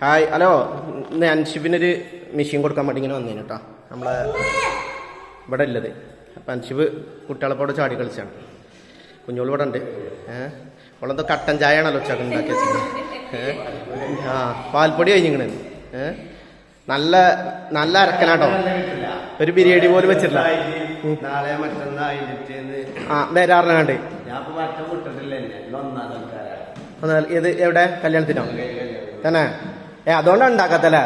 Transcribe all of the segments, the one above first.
Hi. Hello. ഇന്ന് അൻഷിബിനൊരു machine കൊടുക്കാൻ വേണ്ടി ഇങ്ങനെ വന്നേന് കേട്ടോ നമ്മളെ ഇവിടെ ഉള്ളത്. അപ്പം അൻഷിബ് കുട്ടികളെപ്പോടെ ചാടി കളിച്ചാണ്. കുഞ്ഞോൾ ഇവിടെ ഉണ്ട്. ഏഹ് അവളെന്തോ കട്ടൻ ചായ ആണല്ലോ ഉച്ചയ്ക്ക് ഉണ്ടാക്കി വെച്ചത് ഏഹ് ആ പാൽപ്പൊടി കഴിഞ്ഞിങ്ങനെ ഏഹ് നല്ല നല്ല അരക്കനാട്ടോ ഒരു ബിരിയാണി പോലും വെച്ചിട്ടില്ല. ആ വരാറിനാണ്ട് ഒന്നാൽ ഇത് എവിടെ? കല്യാണത്തിനോ? തന്നെ? ഏ അതുകൊണ്ടാണ് ഉണ്ടാക്കാത്തല്ലേ?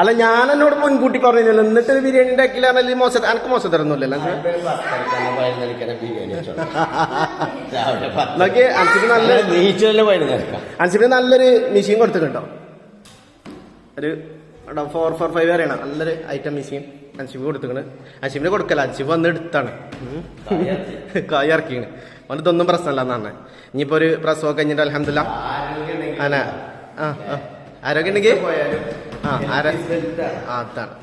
അല്ല ഞാൻ എന്നോട് മുൻകൂട്ടി പറഞ്ഞില്ല എന്നിട്ട് ഒരു ബിരിയാണി ഉണ്ടാക്കിയില്ലാന്നല്ലേ മോശം എനിക്ക് മോശം തരുന്നില്ലല്ലോ നോക്കി അൻസിബ് നല്ല അൻസിബിന് നല്ലൊരു മെഷീൻ കൊടുത്തിട്ടുണ്ടോ? ഒരു ഫോർ ഫോർ ഫൈവ് വരെയാണ് നല്ലൊരു ഐറ്റം മെഷീൻ അൻസിബ് കൊടുത്തിട്ടുണ്ട് അൻസിബിന് കൊടുക്കല. അൻസിബ് വന്ന് എടുത്താണ്. കായ് ഇറക്കിയാണ് അവന് ഇതൊന്നും പ്രശ്നമല്ല എന്നാണ് ഇനിയിപ്പോ ഒരു പ്രസവം കഴിഞ്ഞിട്ട് അലഹമില്ല അന ആ. ആരോഗ്യം ഉണ്ടെങ്കിൽ ആ ആര? ആ അതാണ്.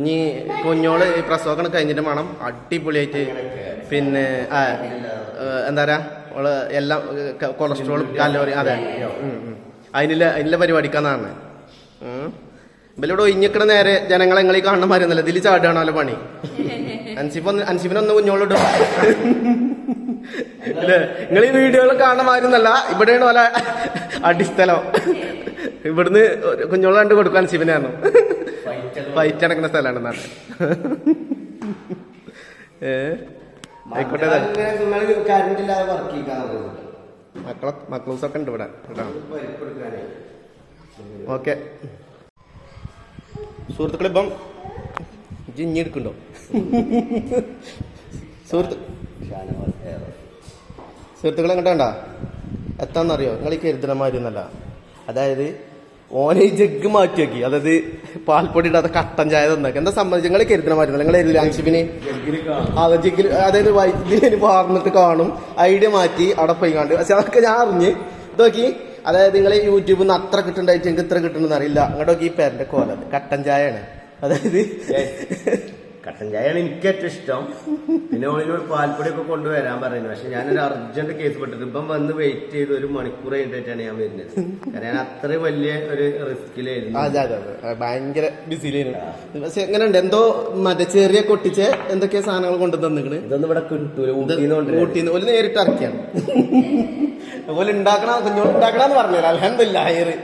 ഇനി കുഞ്ഞോൾ ഈ പ്രസവമൊക്കെ കഴിഞ്ഞിട്ട് വേണം. അടിപൊളിയായിട്ട് പിന്നെ എന്താ പറയാ? ഓൾ എല്ലാം കൊളസ്ട്രോൾ കലോറി അതെ. അതിനില്ല. അതിനുള്ള പരിപാടിക്കാന്നാണ്. ഇവലിവിടെ ഒഴിഞ്ഞിക്കണ നേരെ ജനങ്ങളെ എങ്ങനെ കാണണം മാറിയൊന്നല്ല ഇതിൽ ചാടുകയാണല്ലോ പണി. അൻസിഫ് ഒന്ന് അൻസിഫിനൊന്ന് കുഞ്ഞോളിടും അല്ലേ? നിങ്ങൾ ഈ വീഡിയോകൾ കാണുന്ന മാറിയൊന്നല്ല ഇവിടെയാണ് പോലെ അടിസ്ഥലം. ഇവിടുന്ന് കുഞ്ഞോളെ കണ്ട് കൊടുക്കാൻ ശിവനായിരുന്നു ഫൈറ്റ് നടക്കുന്ന സ്ഥലമാണ് നാട് ഏ? ആയിക്കോട്ടെ മക്കളെ മക്കളൂസൊക്കെ ഉണ്ട് ഇവിടെ. കേട്ടോ ഓക്കെ. സുഹൃത്തുക്കളിപ്പം ജിഞ്ഞെടുക്കുന്നുണ്ടോ സുഹൃത്ത് സുഹൃത്തുക്കളെ കണ്ടണ്ട എത്താന്നറിയോ? നിങ്ങൾ ഈ കരുതണമാതിരി ഒന്നല്ല. അതായത് ഓനെ ഈ ജഗ് മാറ്റി നോക്കി. അതായത് പാൽപ്പൊടി ഇടാത്ത കട്ടൻ ചായ തന്നൊക്കെ. എന്താ സംബന്ധിച്ച് നിങ്ങൾ കരുതണമാതിരി നിങ്ങൾ എഴുതില്ല അൻഷിബിന് അതെ ജിഗിൽ അതായത് വൈദ്യുതി പാർന്നിട്ട് കാണും. ഐഡിയ മാറ്റി അവിടെ പോയി കണ്ട്. പക്ഷെ അതൊക്കെ ഞാൻ അറിഞ്ഞ്. നോക്കി. അതായത് നിങ്ങൾ യൂട്യൂബിൽ നിന്ന് അത്ര കിട്ടുന്നുണ്ടായിട്ട് എനിക്ക് ഇത്ര കിട്ടുന്നെന്ന് അറിയില്ല. അങ്ങോട്ടൊക്കെ ഈ പേരന്റെ കോലത് കട്ടൻ ചായയാണ്. അതായത് കട്ടൻ ചായയാണ് എനിക്ക് ഏറ്റവും ഇഷ്ടം പിന്നെ ഓളിനോട് പാൽപ്പൊടി ഒക്കെ കൊണ്ടുവരാൻ പറയുന്നത് പക്ഷെ ഞാനൊരു അർജന്റ് കേസ് പെട്ടിട്ട് ഇപ്പം വന്ന് വെയിറ്റ് ചെയ്ത് ഒരു മണിക്കൂർ കഴിഞ്ഞിട്ടാണ് ഞാൻ വരുന്നത്. കാരണം ഞാൻ അത്രയും വലിയ ഒരു റിസ്കിലായിരുന്നു അതെ അതെ അതെ. ഭയങ്കര ബിസിയിലായിരുന്നു പക്ഷെ എങ്ങനെയുണ്ട്? എന്തോ മറ്റേ ചെറിയ കൊട്ടിച്ച് എന്തൊക്കെ സാധനങ്ങൾ കൊണ്ടു തന്നിക്കണ്? ഇതൊന്നും ഇവിടെ കിട്ടൂല. ഊട്ടിന്ന് ഊട്ടിന്ന്. ഒരു നേരിട്ട് ഇറക്കിയാണ്. അതുപോലെ ഉണ്ടാക്കണ കുഞ്ഞോട് ഉണ്ടാക്കണമെന്ന് പറഞ്ഞില്ല അലഹമില്ല ഹയറ്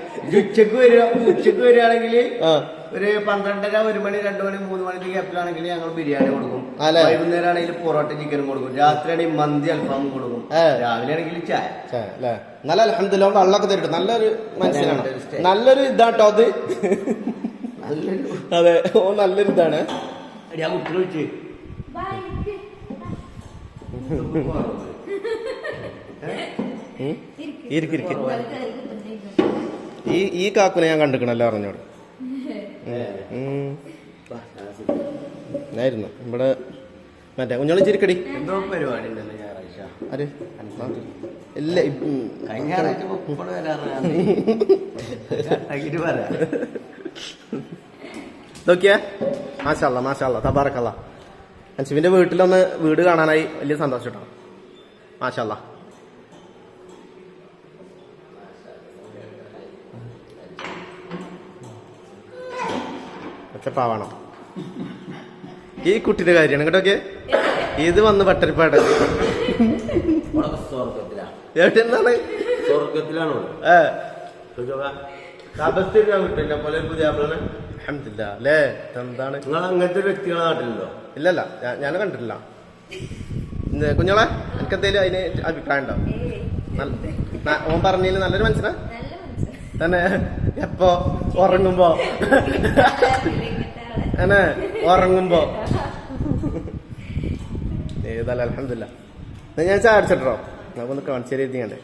ഉച്ചയ്ക്ക് വരിക ഉച്ചയ്ക്ക് വരികയാണെങ്കിൽ ഒരു പന്ത്രണ്ടര ഒരു മണി രണ്ടു മണി മൂന്ന് മണിക്ക് ഗ്യാപ്പിലാണെങ്കിൽ ഞങ്ങൾ ബിരിയാണി കൊടുക്കും. അല്ലേ? വൈകുന്നേരം ആണെങ്കിൽ പൊറോട്ട ചിക്കനും കൊടുക്കും. രാത്രി ആണെങ്കിൽ മന്തി അൽഫാമും കൊടുക്കും. രാവിലെ ആണെങ്കിൽ ചായ. നല്ല അലഹമില്ല വെള്ളമൊക്കെ തരട്ടെ? നല്ലൊരു മനസ്സിലാണ്. നല്ലൊരു ഇതാട്ടോ അത്. നല്ലൊരു അതെ ഓ നല്ലൊരു ഇതാണ്. ഞാൻ കുട്ടികൾ വെച്ച് ഉം. ഇരിക്ക്. ഇരിക്ക് ഈ ഈ കാക്കുനെ ഞാൻ കണ്ടിക്കണല്ലോ അറിഞ്ഞോട്? ആയിരുന്നു ഇവിടെ മറ്റേ കുഞ്ഞോളി ചിരിക്കടി. എന്തോ പരിപാടി ഉണ്ടല്ലോ ഞായറാഴ്ച. ഇല്ല ഉം. ഇതൊക്കെയാ മാഷല്ല മാഷല്ല തബാറക്കല്ല അൻസിഫിന്റെ വീട്ടിലൊന്ന് വീട് കാണാനായി വലിയ സന്തോഷം കേട്ടോ മാഷല്ല ഒച്ചപ്പാവണം ഈ കുട്ടിയുടെ കാര്യമാണ് കേട്ടോക്കെ ഇത് വന്ന് പട്ടരിപ്പാട്. ഏട്ടെന്താണ് സ്വർഗത്തിലാണ് എന്താണ് നിങ്ങൾ അങ്ങനത്തെ വ്യക്തികളെ നാട്ടിലുണ്ടോ? ഇല്ലല്ല ഞാൻ- കണ്ടിട്ടില്ല. കുഞ്ഞോളെ എനിക്ക് എന്തേലും അതിന് അഭിപ്രായം ഉണ്ടോ? ഓൻ പറഞ്ഞതിൽ നല്ലൊരു മനസ്സിലാ? തന്നെ എപ്പോ ഉറങ്ങുമ്പോ? അനെ ഉറങ്ങുമ്പോ. ഏതായാലും അലഹമില്ല ഞാൻ ചാടിച്ചിട്ടോ അടിച്ചിട്ടോ നമുക്കൊന്ന് കാണിച്ചേരി തരുന്നുണ്ട്